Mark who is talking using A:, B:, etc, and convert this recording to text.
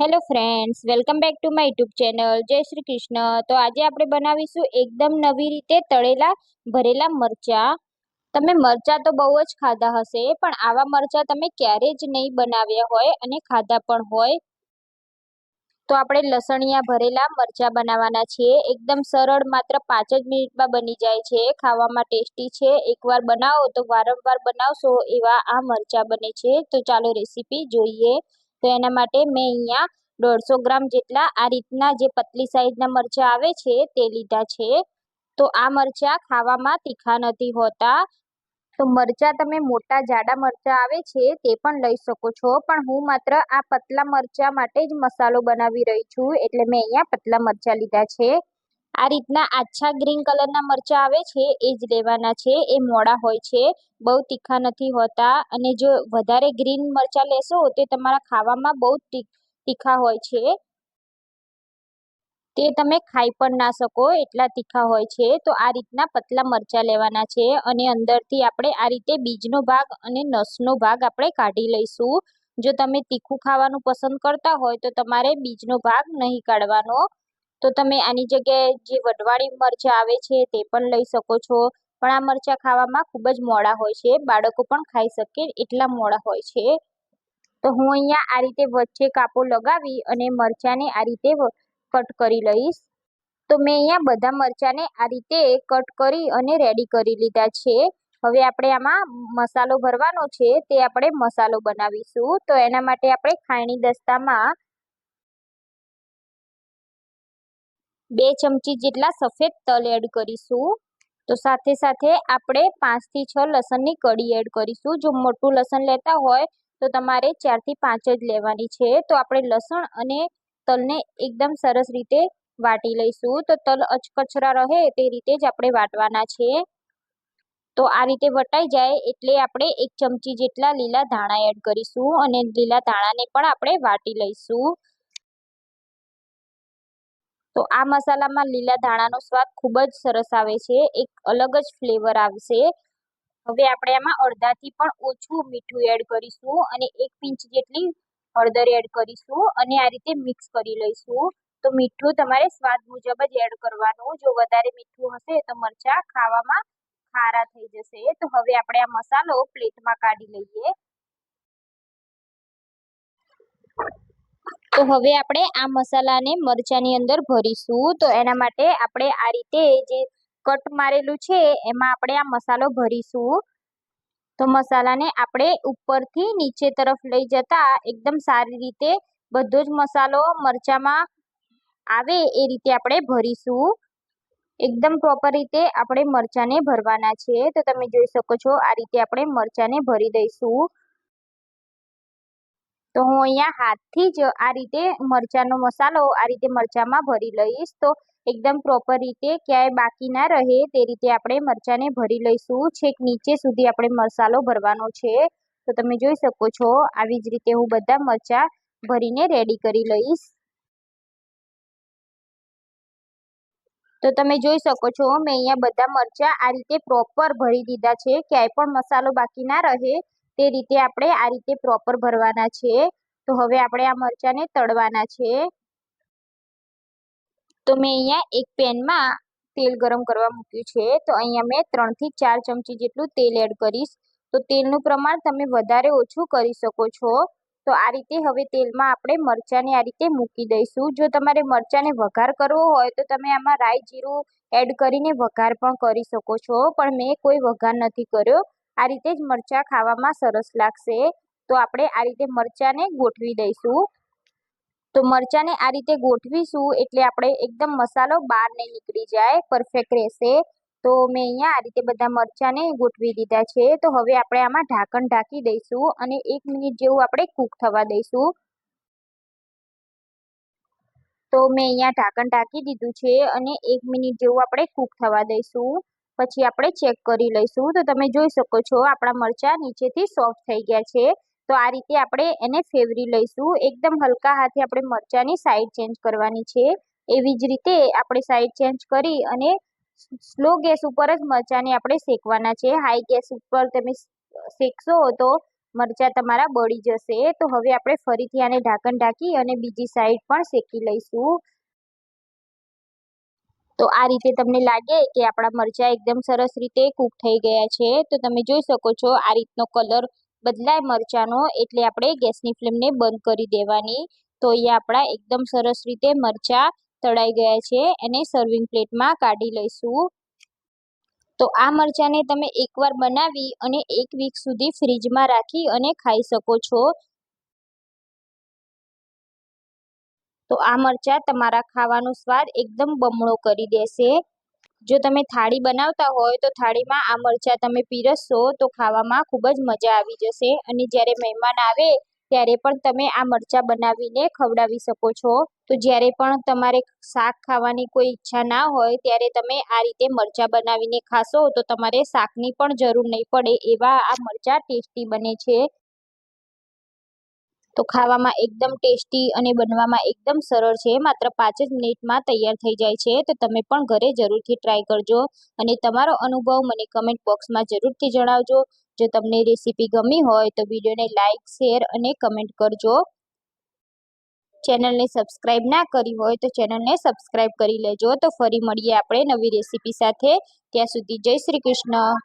A: Hello friends welcome back to my YouTube channel જય શ્રી કૃષ્ણ તો આજે આપણે બનાવીશું એકદમ નવી રીતે તળેલા ભરેલા મરચાં. તમે મરચાં તો બહુ જ ખાધા હશે, પણ આવા મરચાં તમે ક્યારે જ નહીં બનાવ્યા હોય અને ખાધા પણ હોય. તો આપણે લસણિયા ભરેલા મરચાં બનાવવાના છીએ. એકદમ સરળ, માત્ર પાંચ જ મિનિટમાં બની જાય છે. ખાવામાં ટેસ્ટી છે. એકવાર બનાવો તો વારંવાર બનાવશો એવા આ મરચાં બને છે. તો ચાલો રેસીપી જોઈએ. તો એના માટે મેં અહીંયા દોઢસો ગ્રામ જેટલા આ રીતના જે પતલી સાઈઝના મરચાં આવે છે તે લીધા છે. તો આ મરચાં ખાવામાં તીખા નથી હોતા. તો મરચાં તમે મોટા જાડા મરચાં આવે છે તે પણ લઈ શકો છો. પણ હું માત્ર આ પતલા મરચાં માટે જ મસાલો બનાવી રહી છું. એટલે મેં અહીંયા પતલા મરચાં લીધા છે. આ રીતના આછા ગ્રીન કલરના મરચાં આવે છે, એ જ લેવાના છે. એ મોડા હોય છે, બહુ તીખા નથી હોતા અને જો વધારે ગ્રીન મરચાં લેશો તે તમારા ખાવામાં બહુ તીખા હોય છે. તે તમે ખાઈ પણ ના શકો, એટલા તીખા હોય છે. તો આ રીતના પતલા મરચાં લેવાના છે અને અંદરથી આપણે આ રીતે બીજનો ભાગ અને નસનો ભાગ આપણે કાઢી લઈશું. જો તમે તીખું ખાવાનું પસંદ કરતા હોય તો તમારે બીજનો ભાગ નહીં કાઢવાનો. તો તમે આની જગ્યાએ જે વઢવાળી મરચાં આવે છે તે પણ લઈ શકો છો. પણ આ મરચાં ખાવામાં ખૂબ જ મોડા હોય છે. બાળકો પણ ખાઈ શકે એટલા મોડા હોય છે. તો હું અહીંયા આ રીતે વચ્ચે કાપો લગાવી અને મરચાંને આ રીતે કટ કરી લઈશ. તો મેં અહીંયા બધા મરચાંને આ રીતે કટ કરી અને રેડી કરી લીધા છે. હવે આપણે આમાં મસાલો ભરવાનો છે તે આપણે મસાલો બનાવીશું. તો એના માટે આપણે ખાયણી દસ્તામાં બે ચમચી જેટલા સફેદ તલ એડ કરીશું. તો સાથે સાથે આપણે પાંચથી છ લસણની કડી એડ કરીશું. જો મોટું લસણ લેતા હોય, તો તમારે ચારથી પાંચ જ લેવાની છે. તો આપણે લસણ અને તલને એકદમ સરસ રીતે વાટી લઈશું. તો તલ અચકચરા રહે તે રીતે જ આપણે વાટવાના છે. તો આ રીતે વટાઈ જાય એટલે આપણે એક ચમચી જેટલા લીલા ધાણા એડ કરીશું અને લીલા ધાણાને પણ આપણે વાટી લઈશું. તો આ મસાલામાં લીલા ધાણાનો સ્વાદ ખૂબ જ સરસ આવે છે. એક અલગ જ ફ્લેવર આવશે. હવે આપણે આમાં અડધાથી પણ ઓછું મીઠું એડ કરીશું અને એક પિંચ જેટલી હળદર એડ કરીશું અને આ રીતે મિક્સ કરી લઈશું. તો મીઠું તમારે સ્વાદ મુજબ જ એડ કરવાનું. જો વધારે મીઠું હશે તો મરચાં ખાવામાં ખારા થઈ જશે. તો હવે આપણે આ મસાલો પ્લેટમાં કાઢી લઈએ. તો હવે આપણે આ મસાલાને મરચાંની અંદર ભરીશું. તો એના માટે આપણે આ રીતે જે કટ મારેલું છે, એમાં આપણે આ મસાલો ભરીશું. તો મસાલાને આપણે ઉપરથી નીચે તરફ લઈ જતા એકદમ સારી રીતે બધો જ મસાલો મરચાંમાં આવે એ રીતે આપણે ભરીશું. એકદમ પ્રોપર રીતે આપણે મરચાંને ભરવાના છે. તો તમે જોઈ શકો છો આ રીતે આપણે મરચાંને ભરી દઈશું. તો હું અહીંયા હાથથી જ આ રીતે મરચાંનો મસાલો આ રીતે મરચાંમાં ભરી લઈશ. તો એકદમ પ્રોપર રીતે ક્યાંય બાકી ના રહે તે રીતે આપણે મરચાંને ભરી લઈશું. છેક નીચે સુધી આપણે મસાલો ભરવાનો છે. તો તમે જોઈ શકો છો આવી જ રીતે હું બધા મરચાં ભરીને રેડી કરી લઈશ. તો તમે જોઈ શકો છો મેં અહીંયા બધા મરચાં આ રીતે પ્રોપર ભરી દીધા છે. ક્યાંય પણ મસાલો બાકી ના રહે તે રીતે આપણે આ રીતે પ્રોપર ભરવાના છે. તો હવે આપણે આ મરચાંને તળવાના છે. તો મેં અહીંયા એક પેનમાં તેલ ગરમ કરવા મૂક્યું છે. તો અહીંયા મેં ત્રણથી ચાર ચમચી જેટલું તેલ એડ કરીશ. તો તેલનું પ્રમાણ તમે વધારે ઓછું કરી શકો છો. તો આ રીતે હવે તેલમાં આપણે મરચાંને આ રીતે મૂકી દઈશું. જો તમારે મરચાંને વઘાર કરવો હોય તો તમે આમાં રાઈ જીરું એડ કરીને વઘાર પણ કરી શકો છો. પણ મેં કોઈ વઘાર નથી કર્યો. આ રીતે જ મરચાં ખાવામાં સરસ લાગશે. તો આપણે આ રીતે મરચાંને ગોઠવી દઈશું. તો મરચાંને આ રીતે ગોઠવીશું એટલે આપણે એકદમ મસાલો બહાર નહીં નીકળી જાય, પરફેક્ટ રહેશે. તો મેં અહીંયા આ રીતે બધા મરચાંને ગોઠવી દીધા છે. તો હવે આપણે આમાં ઢાંકણ ઢાંકી દઈશું અને એક મિનિટ જેવું આપણે કૂક થવા દઈશું. તો મેં અહીંયા ઢાંકણ ઢાંકી દીધું છે અને એક મિનિટ જેવું આપણે કૂક થવા દઈશું. પછી આપણે ચેક કરી લઈશું. તો તમે જોઈ શકો છો, આપણા મરચાં નીચેથી સોફ્ટ થઈ ગયા છે. તો આ રીતે આપણે એને ફેવરી લઈશું. એકદમ હલકા હાથે આપણે મરચાંની સાઈડ ચેન્જ કરવાની છે. એવી જ રીતે આપણે સાઈડ ચેન્જ કરી અને સ્લો ગેસ ઉપર જ મરચાંને આપણે શેકવાના છે. હાઈ ગેસ ઉપર તમે શેકશો તો મરચાં તમારા બળી જશે. તો હવે આપણે ફરીથી આને ઢાંકણ ઢાંકી અને બીજી સાઈડ પણ શેકી લઈશું. તો આ રીતે તમને લાગે કે આપણા મરચાં એકદમ સરસ રીતે કૂક થઈ ગયા છે, તો તમે જોઈ શકો છો આ રીતનો કલર બદલાય મરચાંનો એટલે આપણે ગેસની ફ્લેમને બંધ કરી દેવાની. તો અહીંયા આપણા એકદમ સરસ રીતે મરચાં તળાઈ ગયા છે, એને સર્વિંગ પ્લેટમાં કાઢી લઈશું. તો આ મરચાંને તમે એકવાર બનાવી અને એક વીક સુધી ફ્રીજમાં રાખી અને ખાઈ શકો છો. તો આ મરચાં તમારા ખાવાનો સ્વાદ એકદમ બમણો કરી દેશે. જો તમે થાળી બનાવતા હોય તો થાળીમાં આ મરચાં તમે પીરસશો તો ખાવામાં ખૂબ જ મજા આવી જશે. અને જ્યારે મહેમાન આવે ત્યારે પણ તમે આ મરચાં બનાવીને ખવડાવી શકો છો. તો જ્યારે પણ તમારે શાક ખાવાની કોઈ ઈચ્છા ના હોય ત્યારે તમે આ રીતે મરચાં બનાવીને ખાશો તો તમારે શાકની પણ જરૂર નહીં પડે એવા આ મરચાં ટેસ્ટી બને છે. તો ખાવામાં એકદમ ટેસ્ટી અને બનવામાં એકદમ સરળ છે. માત્ર પાંચ જ મિનિટમાં તૈયાર થઈ જાય છે. તો તમે પણ ઘરે જરૂરથી ટ્રાય કરજો અને તમારો અનુભવ મને કમેન્ટ બોક્સમાં જરૂરથી જણાવજો. જો તમને રેસીપી ગમી હોય તો વિડીયોને લાઇક શેર અને કમેન્ટ કરજો. ચેનલને સબસ્ક્રાઇબ ના કરી હોય તો ચેનલને સબસ્ક્રાઇબ કરી લેજો. તો ફરી મળીએ આપણે નવી રેસીપી સાથે. ત્યાં સુધી જય શ્રી કૃષ્ણ.